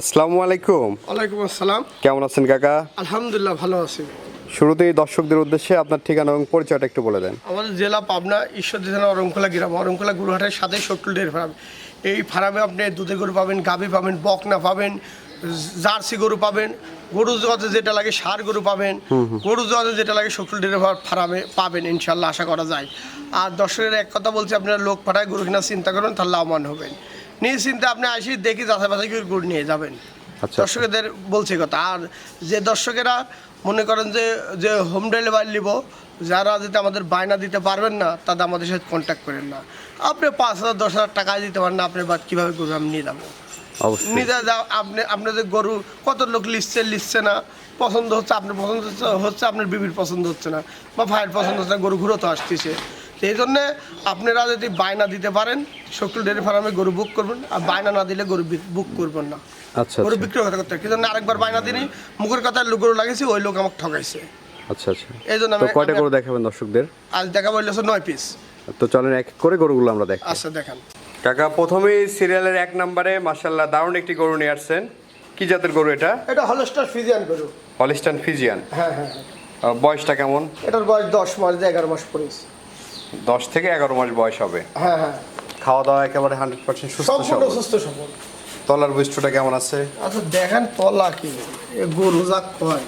আসসালামু আলাইকুম। ওয়ালাইকুম আসসালাম। কেমন আছেন কাকা? আলহামদুলিল্লাহ ভালো আছি। শুরুতেই দর্শকদের উদ্দেশ্যে আপনার ঠিকানা এবং পরিচয়টা একটু বলে দেন। আমাদের জেলা পাবনা ঈশ্বরদী থানা অরমখোলা গ্রাম। অরমখোলা গুরুহাটের সাথে সট্টুল ডেয়ারি ফার্ম। এই ফার্মে আপনি দুধের গরু পাবেন গাভী পাবেন বকনা পাবেন জার্সি গরু পাবেন গরু জগতে যেটা লাগে সার গরু পাবেন গরু জগতে যেটা লাগে সট্টুল ডেয়ারি ফার্মে পাবেন ইনশাল্লাহ আশা করা যায়। আর দর্শকের এক কথা বলছি আপনারা লোক পাঠায় গরু কেনার চিন্তা করেন তাহলে লাভবান হবেন। নিজ চিন্তা আপনি আসি দেখি যাচাই বাছাই করে গরু নিয়ে যাবেন। আচ্ছা। দর্শকদের বলছে কথা। আর যে দর্শকেরা মনে করেন যে যে হোম ডেলিভারি নিব যারা যদি আমাদের বায়না দিতে পারবেন না তাদের আমাদের সাথে কন্ট্যাক্ট করেন না। আপনি পাঁচ হাজার দশ হাজার টাকা দিতে পারেন না আপনার বাদ কীভাবে গরু আমি নিয়ে যাব? নিজে যা আপনি আপনাদের গরু কত লোক লিখছে লিখছে না পছন্দ হচ্ছে আপনার পছন্দ হচ্ছে হচ্ছে আপনার বিবির পছন্দ হচ্ছে না বা ভাইয়ের পছন্দ হচ্ছে না গরু ঘুরো তো আসতেছে। সেই জন্যে আপনারা যদি বায়না দিতে পারেন শকুল ডেয়ারি ফার্মে গরু বুক করবেন আর বায়না না দিলে গরু বুক করবেন না। আচ্ছা গরু আচ্ছা। বিক্রি কথা করতে কি জন্য আরেকবার বায়না দিনই মুখের কথা লোক গরু লাগিয়েছি ওই লোক আমাকে ঠকাইছে। আচ্ছা আচ্ছা। এই জন্য আমি- কয়টা গরু দেখাবেন দর্শকদের? আজ দেখা বলল নয় পিস তো চলেন এক করে গরুগুলো আমরা দেখ। আচ্ছা দেখান। কাকা প্রথমেই সিরিয়ালের এক নম্বরে মার্শাল্লাহ দারুণ একটি গরু নিয়ে আসছেন। কি জাতের গরু এটা? এটা হলস্টার ফিজিয়ান গরু। Holstein Friesian. হ্যাঁ হ্যাঁ হ্যাঁ। বয়সটা কেমন? এটার বয়স দশ মাস এগারো মাস পড়েছে। দশ থেকে এগারো মাস বয়স হবে। হ্যাঁ হ্যাঁ। খাওয়া দাওয়া একেবারে হান্ড্রেড পার্সেন্ট সুস্থ সম্পূর্ণ সুস্থ সবল। তলার বৈশিষ্ট্যটা কেমন আছে? আচ্ছা দেখেন তলা কি? এ গরু যা কয়।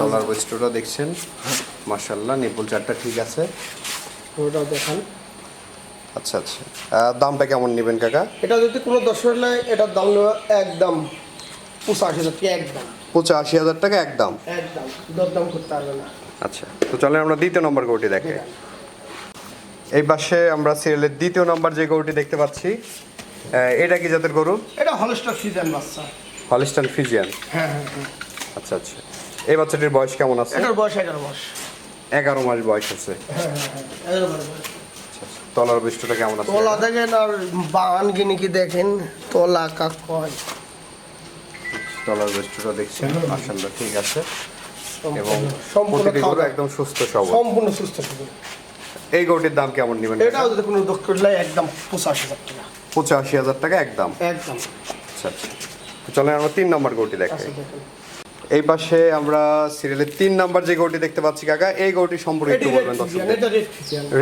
তলার বৈশিষ্ট্যটা দেখছেন? মার্শাল্লাহ নিপুল চারটা ঠিক আছে। ওটা দেখান। আচ্ছা আচ্ছা। দামটা কেমন নেবেন কাকা? এটা যদি কোনো দর্শক নেয় এটার দাম নেওয়া একদম পঁচাশি হাজার টাকা একদম। পঁচাশি হাজার টাকা একদম। একদম। দরদাম করতে পারবে না। আচ্ছা তো চলেন আমরা দ্বিতীয় নম্বর গরুটি দেখে। এই পাশে আমরা সিরিয়ালের দ্বিতীয় নম্বর যে গরুটি দেখতে পাচ্ছি এটা কি জাতের গরু? এটা হলস্টার সিজন বাচ্চা। হলিস্টান ফিজিয়ান হ্যাঁ হ্যাঁ আচ্ছা আচ্ছা। এই বাচ্চাটির বয়স কেমন আছে? এটার বয়স এগারো মাস। এগারো মাস বয়স আছে। হ্যাঁ হ্যাঁ। আচ্ছা, আচ্ছা। তলার বৈশিষ্ট্যটা কেমন আছে? তলা দেখেন আর বাগান কিনে কি দেখেন? তলা কাক কয় তলার বৈশিষ্ট্যটা দেখছেন মার্শাল্লাহ ঠিক আছে। এবং সম্পূর্ণ- একদম সুস্থ সবল। সম্পূর্ণ সুস্থ সবল। এই গরুটির দাম কেমন নেবেন এটাও যদি কোনো একদম পঁচাশি হাজার টাকা। পঁচাশি হাজার টাকা একদম? একদম। আচ্ছা আচ্ছা। চলেন আমরা তিন নম্বর গরুটি দেখাই এই পাশে আমরা সিরিয়ালের তিন নাম্বার যে গরুটি দেখতে পাচ্ছি কাকা এই গরুটি সম্পর্কে একটু বলবেন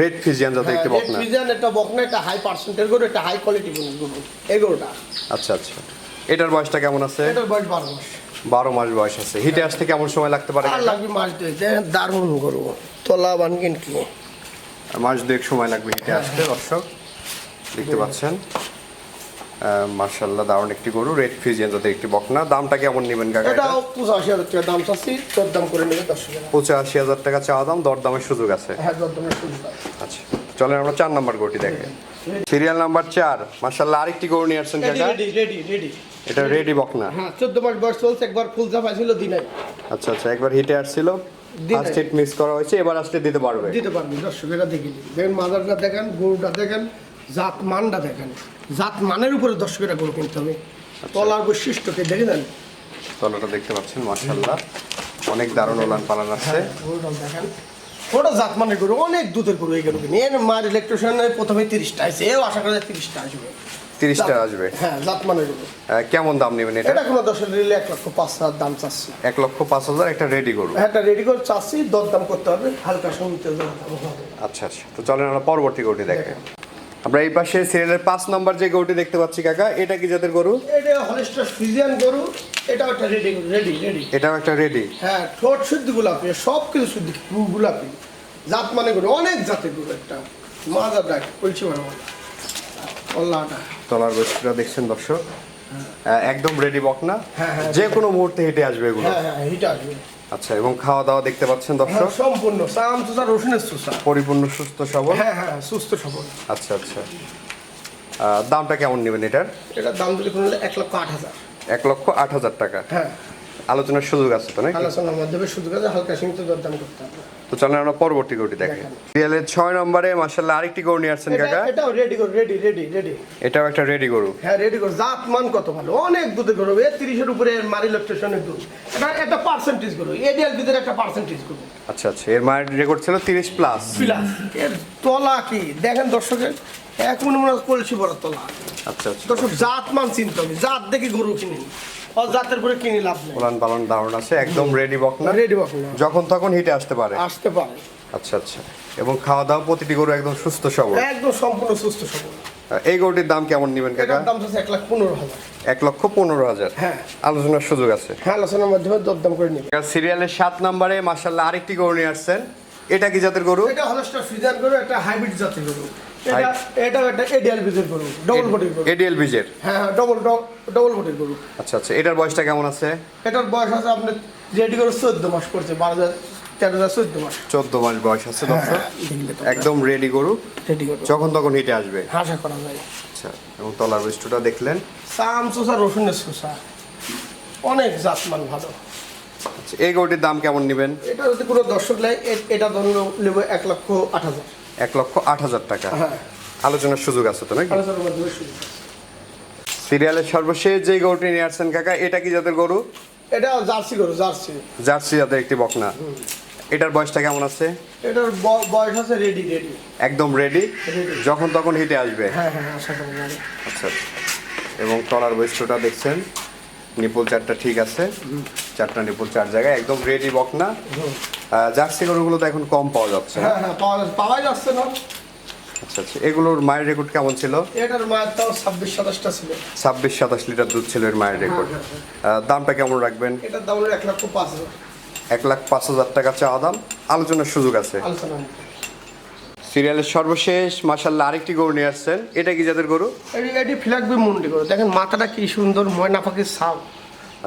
রেড ফিজিয়ান যাতে একটি রেড ফিজিয়ান এটা বকনা এটা হাই পার্সেন্টের গরু এটা হাই কোয়ালিটি গরু এই গরুটা। আচ্ছা আচ্ছা। এটার বয়সটা কেমন আছে? এটার বয়স বারো মাস। বারো মাস বয়স আছে। হিটে আসতে কেমন সময় লাগতে পারে লাগবে মাস দুই দারুণ গরু। তলা বানগেন কি মাস দুয়েক সময় লাগবে হেঁটে আসতে দর্শক। দেখতে পাচ্ছেন। মার্শাল্লাহ দারুণ একটি গরু রেড ফিজিয়ান যাতে একটি বকনা। দামটা কেমন নেবেন কাকা এটা? এটাও পঁচাশি হাজার টাকা দাম চাচ্ছি তোর দাম করে নেবে পঁচাশি হাজার টাকা চাওয়া দাম দরদামের সুযোগ আছে। হ্যাঁ দর দামের সুযোগ আছে। আচ্ছা চলেন আমরা চার নাম্বার গরুটি দেখে। সিরিয়াল নাম্বার চার মার্শাল্লাহ আরেকটি গরু নিয়ে আসছেন কাকা। রেডি রেডি রেডি এটা রেডি বকনা। হ্যাঁ চোদ্দ মাস বয়স চলছে একবার ফুল চাপা ছিল দিনে আচ্ছা আচ্ছা একবার হিটে আসছিল। ফার্স্ট হিট মিস করা হয়েছে এবার আসলে দিতে পারবে। দিতে পারবি দর্শকেরা দেখে দেখেন মাদারটা দেখেন গরুটা দেখেন জাত মানটা দেখেন। জাত মানের উপরে দর্শকেরা গরু কিনতে হবে। তলার বৈশিষ্ট্যকে দেখে দেন তলাটা দেখতে পাচ্ছেন মার্শাল্লাহ অনেক দারুণ ওলান পালান আছে। দেখেন। ওটা জাত মানের গরু অনেক দুধের গরু এই গরু কিনে। এর মার ইলেকট্রিশিয়ানে প্রথমে তিরিশটা আছে এও আশা করা যায় তিরিশটা আসবে। তিরিশটা আসবে। হ্যাঁ জাত গরু। কেমন দাম নেবেন এটা? এটা কোনো দশের রিলে এক লক্ষ পাঁচ হাজার দাম চাচ্ছি। এক লক্ষ পাঁচ হাজার একটা রেডি গরু। হ্যাঁ এটা রেডি করে চাচ্ছি দর দাম করতে হবে হালকা হবে। আচ্ছা আচ্ছা। তো চলেন আমরা পরবর্তী গরুটি দেখে। আমরা এই পাশে সিরিয়ালের পাঁচ নাম্বার যে গরুটি দেখতে পাচ্ছি কাকা এটা কি জাতের গরু? এটা হলিস্টার ফিজিয়ান গরু এটাও একটা রেডি রেডি রেডি এটাও একটা রেডি হ্যাঁ ঠোঁট শুদ্ধ গোলাপি সব কিছু শুদ্ধ গোলাপি। জাত মানে গরু অনেক জাতের গরু একটা। মাজা ডাক বলছি মানে অল্লাহটা তলার বস্তুটা দেখছেন দর্শক? একদম রেডি বক না। যে কোনো মুহূর্তে হেঁটে আসবে এগুলো। হ্যাঁ হ্যাঁ আসবে। আচ্ছা এবং খাওয়া দাওয়া দেখতে পাচ্ছেন হ্যাঁ দর্শক? সম্পূর্ণ সাম সুসা রসুনের সুসা। পরিপূর্ণ সুস্থ সবল। হ্যাঁ হ্যাঁ সুস্থ সবল। আচ্ছা আচ্ছা। দামটা কেমন নেবেন এটার? এটার দাম যদি কোনো এক লক্ষ আট হাজার। এক লক্ষ আট হাজার টাকা। হ্যাঁ। আলোচনার সুযোগ আছে তো নাকি? আলোচনার মাধ্যমে শুধু কাজে হালকা সীমিত দরদাম করতে হবে। তো চলেন আমরা পরবর্তী গরুটি দেখেন। রিয়ালের ছয় নম্বরে মার্শাল্লাহ আরেকটি গরু নিয়ে আসছেন কাকা। এটাও রেডি করো রেডি রেডি রেডি এটাও একটা রেডি গরু। হ্যাঁ রেডি করো জাত মান কত ভালো? অনেক দুধে গরু এ তিরিশের উপরে মারি ইলেকট্রিশনের দুধ। এটা একটা পার্সেন্টেজ গরু এডিএল ভিতরে একটা পার্সেন্টেজ গরু। আচ্ছা আচ্ছা। এর মায়ের রেকর্ড ছিল তিরিশ প্লাস প্লাস এর তলা কি? দেখেন দর্শকের এক মনে মনে কলসি বড় তলা। আচ্ছা আচ্ছা। দর্শক জাত মান চিনতে জাত দেখে গরু কিনেন। ও জাতের করে কিনে লাভ নেই। উলান পালন দারুণ আছে একদম রেডি বকনা। রেডি বকনা। যখন তখন হিটে আসতে পারে। আসতে পারে। আচ্ছা আচ্ছা। এবং খাওয়া দাওয়া প্রতিটি গরু একদম সুস্থ সবল। একদম সম্পূর্ণ সুস্থ সবল। এই গরুটির দাম কেমন নেবেন কাকা? দাম হচ্ছে এক লাখ পনেরো হাজার। এক লক্ষ পনেরো হাজার। হ্যাঁ। আলোচনার সুযোগ আছে। হ্যাঁ আলোচনার মাধ্যমে দরদাম করে নিবে। সিরিয়ালের সাত নম্বরে মার্শাল্লাহ আরেকটি গরু নিয়ে আসছেন। এটা কি জাতের গরু? এটা হলস্টার ফ্রিজার গরু একটা হাইব্রিড জাতের গরু। এটা এটা একটা এডিএল বীজের গরু ডবল বডির গরু। এডিএল বিজের হ্যাঁ হ্যাঁ ডবল ডবল বডির গরু। আচ্ছা আচ্ছা এটার বয়সটা কেমন আছে? এটার বয়স আছে রেডি করে মাস করছে বারো হাজার তেরো হাজার চোদ্দ মাস। চোদ্দ মাস বয়স আছে দর্শক একদম রেডি গরু? রেডি যখন তখন হিটে আসবে? আশা করা যায়। আচ্ছা এবং তলার বৈশিষ্ট্যটা দেখলেন? সাম চোষা রসুনের অনেক জাতমান ভালো। আচ্ছা, এই গরুটির দাম কেমন নেবেন? এটা যদি কোনো দর্শক এ- এটা ধরুন নেব এক লক্ষ আট হাজার। এক লক্ষ আট হাজার টাকা। হ্যাঁ। আলোচনার সুযোগ আছে তো নাকি? সিরিয়ালের সর্বশেষ যে গরুটি নিয়ে আসছেন কাকা এটা কি জাতের গরু? এটা জার্সি গরু জার্সি। জার্সি জাতের একটি বকনা। এটার বয়সটা কেমন আছে? এটার বয়স আছে রেডি রেডি একদম রেডি যখন তখন হিটে আসবে? হ্যাঁ হ্যাঁ আশা করা আচ্ছা আচ্ছা। এবং তলার বৈশিষ্ট্যটা দেখছেন। নিপুল চারটা ঠিক আছে। চারটা নিপুল চার জায়গায় একদম রেডি বকনা না। জার্সি গরুগুলো তো এখন কম পাওয়া যাচ্ছে হ্যাঁ হ্যাঁ পাওয়া যাচ্ছে না। আচ্ছা আচ্ছা। এগুলোর মায়ের রেকর্ড কেমন ছিল? এটার মায়ের তাও ছাব্বিশ সাতাশটা ছিল। ছাব্বিশ সাতাশ লিটার দুধ ছিল এর মায়ের রেকর্ড দামটা কেমন রাখবেন? এটার দাম হলো এক লক্ষ পাঁচ হাজার। এক লাখ পাঁচ হাজার টাকা চাওয়া দাম। আলোচনার সুযোগ আছে। আলোচনা সিরিয়ালের সর্বশেষ মাসাল্লাহ আরেকটি গরু নিয়ে আসছেন। এটা কি যাদের গরু? এটি ফিলাকবি মুন্ডি গরু। দেখেন মাথাটা কি সুন্দর ময়না পাখির সাপ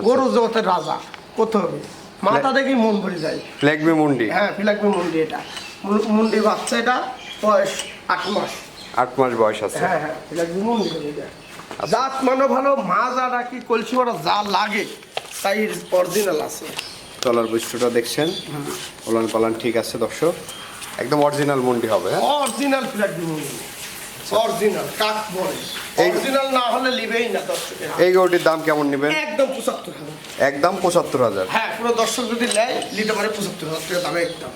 গরু জগতের রাজা কত হবে মাথা দেখেই মন ভরে যায়। ফ্ল্যাগবি মুন্ডি? হ্যাঁ ফিলাকবি মুন্ডি এটা। মুন্ডি বাচ্চা এটা বয়স আট মাস। আট মাস বয়স আছে। হ্যাঁ হ্যাঁ ফিলাকবি মুন্ডি গরু জাত মানে ভালো মা যা রাখি কলসি মারা যা লাগে তাই অরিজিনাল আছে। তলার বৈশিষ্ট্যটা দেখছেন। ওলান পালান ঠিক আছে দর্শক। একদম অরিজিনাল মুন্ডি হবে? অরিজিনাল মুন্ডি। অরিজিনাল কাক বলে। অরিজিনাল না হলে লিবেই না দর্শকের এই গরুটির দাম কেমন নেবেন? একদম পঁচাত্তর হাজার। একদম পঁচাত্তর হাজার। হ্যাঁ কোনো দর্শক যদি নেয় নিতে পারে পঁচাত্তর হাজার টাকা দামে একদম।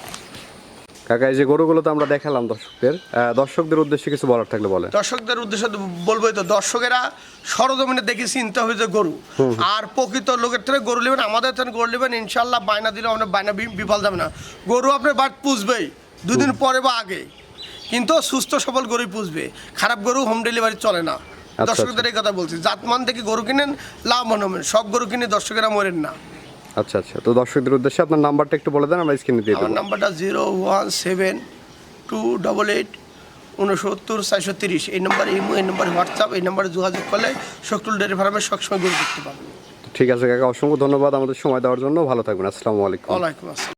কাকা এই যে গরুগুলো তো আমরা দেখালাম দর্শকদের দর্শকদের উদ্দেশ্যে কিছু বলার থাকলে বলেন। দর্শকদের উদ্দেশ্যে তো বলবোই তো দর্শকেরা সরজমিনে দেখে চিনতে হবে যে গরু। আর প্রকৃত লোকের থেকে গরু নেবেন আমাদের থেকে গরু নেবেন ইনশাল্লাহ বায়না দিলেও আপনার বায়না বিফল যাবে না। গরু আপনার বাট পুষবেই। দুদিন পরে বা আগে। কিন্তু সুস্থ সবল গরু পুষবে। খারাপ গরু হোম ডেলিভারি চলে না। আচ্ছা। দর্শকদের এই কথা বলছি। জাতমান থেকে গরু কিনেন লাভবান হবেন সব গরু কিনে দর্শকেরা মরেন না। আচ্ছা আচ্ছা। তো দর্শকদের উদ্দেশ্যে আপনার নাম্বারটা একটু বলে দেন আমরা স্ক্রিনে দিয়ে দেবো। নাম্বারটা zero one seven two double eight উনসত্তর চারশো তিরিশ। এই নাম্বার ইমো এই নাম্বার হোয়াটসঅ্যাপ এই নাম্বারে যোগাযোগ করলে শক্তুল ডেয়ারি ফার্মে সবসময় গরু দেখতে পাবেন। ঠিক আছে কাকা অসংখ্য ধন্যবাদ আমাদের সময় দেওয়ার জন্য। ভালো থাকবেন। আসসালামু আলাইকুম। ওয়ালাইকুম আসসালাম।